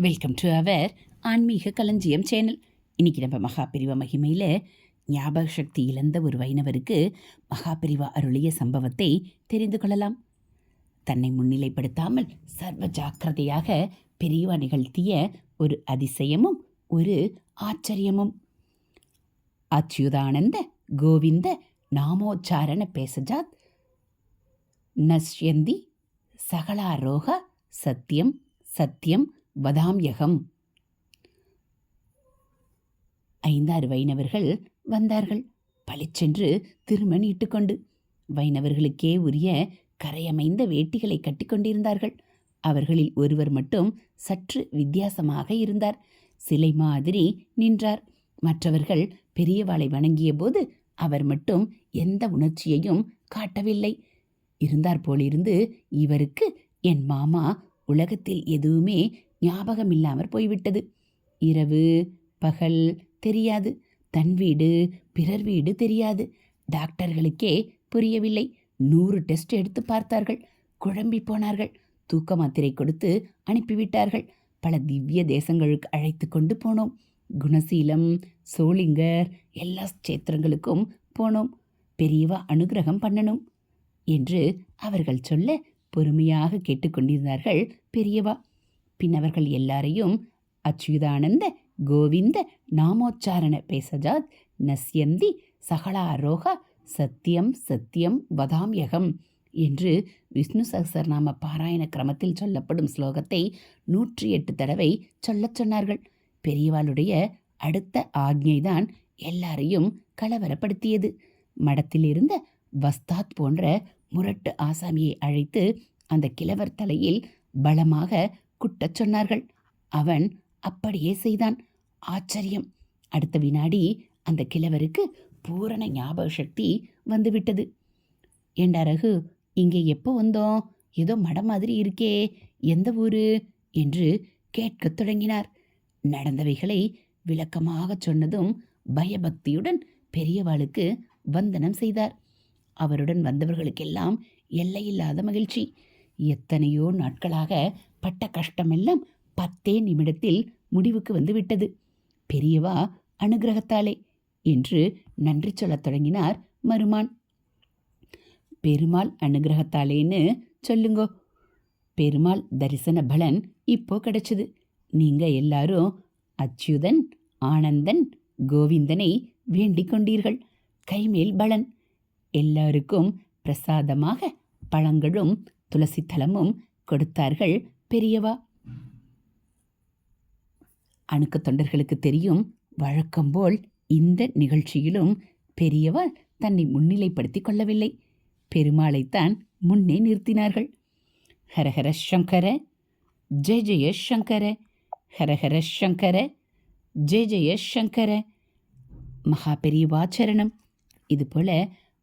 Welcome to our ஆன்மீக களஞ்சியம் channel இன்னைக்கு நம்ம மகாபிரிவ மகிமையில் ஞாபக சக்தி இழந்த ஒரு வைணவருக்கு மகாபிரிவா அருளிய சம்பவத்தை தெரிந்து கொள்ளலாம். தன்னை முன்னிலைப்படுத்தாமல் சர்வ ஜாக்கிரதையாக பெரியவா நிகழ்த்திய ஒரு அதிசயமும் ஒரு ஆச்சரியமும். அச்சுதானந்த கோவிந்த நாமோச்சாரண பேசஜாத் நஷ்யந்தி சகலாரோக சத்தியம் சத்தியம் வதாம்யகம் ஐந்தாறு வைணவர்கள் வந்தார்கள். பளிச்சென்று திருமணி இட்டுக்கொண்டு வைணவர்களுக்கே உரிய கரையமைந்த வேட்டிகளை கட்டிக்கொண்டிருந்தார்கள் அவர்களில் ஒருவர் மட்டும் சற்று வித்தியாசமாக இருந்தார். சிலை மாதிரி நின்றார். மற்றவர்கள் பெரியவாளை வணங்கிய போது அவர் மட்டும் எந்த உணர்ச்சியையும் காட்டவில்லை. இருந்தார் போலிருந்து இவருக்கு என் மாமா உலகத்தில் எதுவுமே ஞாபகம் இல்லாமற் போய்விட்டது. இரவு பகல் தெரியாது. தன் வீடு பிறர் வீடு தெரியாது. டாக்டர்களுக்கே புரியவில்லை. நூறு டெஸ்ட் எடுத்து பார்த்தார்கள். குழம்பி போனார்கள். தூக்க மாத்திரை கொடுத்து அனுப்பிவிட்டார்கள். பல திவ்ய தேசங்களுக்கு அழைத்து கொண்டு போனோம். குணசீலம் சோளிங்கர் எல்லா சேத்திரங்களுக்கும் போனோம். பெரியவா அனுகிரகம் பண்ணணும் என்று அவர்கள் சொல்ல பொறுமையாக கேட்டுக்கொண்டிருந்தார்கள் பெரியவா. பின் அவர்கள் எல்லாரையும் அச்சுதானந்த கோவிந்த நாமோச்சாரண பேசஜாத் நஸ்யந்தி சகலாரோக சத்தியம் சத்தியம் வதாம்யகம் என்று விஷ்ணு சகசரநாம பாராயண கிரமத்தில் சொல்லப்படும் ஸ்லோகத்தை நூற்றி எட்டு தடவை சொல்லச் சொன்னார்கள். பெரியவாளுடைய அடுத்த ஆக்ஞைதான் எல்லாரையும் கலவரப்படுத்தியது. மடத்தில் இருந்த வஸ்தாத் போன்ற முரட்டு ஆசாமியை அழைத்து அந்த கிழவர் தலையில் பலமாக குட்டச் சொன்னார்கள். அவன் அப்படியே செய்தான். ஆச்சரியம். அடுத்த வினாடி அந்த கிழவருக்கு பூரண ஞாபக சக்தி வந்துவிட்டது ஏண்டா ரகு இங்கே எப்போ வந்தோம்? ஏதோ மடம் மாதிரி இருக்கே. எந்த ஊரு? என்று கேட்கத் தொடங்கினார். நடந்தவைகளை விளக்கமாக சொன்னதும் பயபக்தியுடன் பெரியவாளுக்கு வந்தனம் செய்தார். அவருடன் வந்தவர்களுக்கெல்லாம் எல்லையில்லாத மகிழ்ச்சி. எத்தனையோ நாட்களாக பட்ட கஷ்டமெல்லாம் பத்தே நிமிடத்தில் முடிவுக்கு வந்து விட்டது பெரியவா அனுகிரகத்தாலே என்று நன்றி சொல்லத் தொடங்கினார் மருமான். பெருமாள் அனுகிரகத்தாலேன்னு சொல்லுங்கோ. பெருமாள் தரிசன பலன் இப்போ கிடைச்சது. நீங்க எல்லாரும் அச்சுதன் ஆனந்தன் கோவிந்தனை வேண்டிக் கொண்டீர்கள். கைமேல் பலன். எல்லாருக்கும் பிரசாதமாக பழங்களும் துளசி தலமும் கொடுத்தார்கள் பெரியவா. அணுக்க தொண்டர்களுக்கு தெரியும் வழக்கம்போல் இந்த நிகழ்ச்சியிலும் பெரியவா தன்னை முன்னிலைப்படுத்திக் கொள்ளவில்லை. பெருமாளைத்தான் முன்னே நிறுத்தினார்கள். ஹரஹர சங்கர ஜெய ஜெய சங்கர ஹரஹர சங்கர ஜெய ஜெய சங்கர. மகா பெரியவாச்சரணம் இதுபோல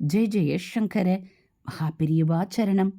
ஜெய ஜெய சங்கர மகா பெரியவாச்சரணம்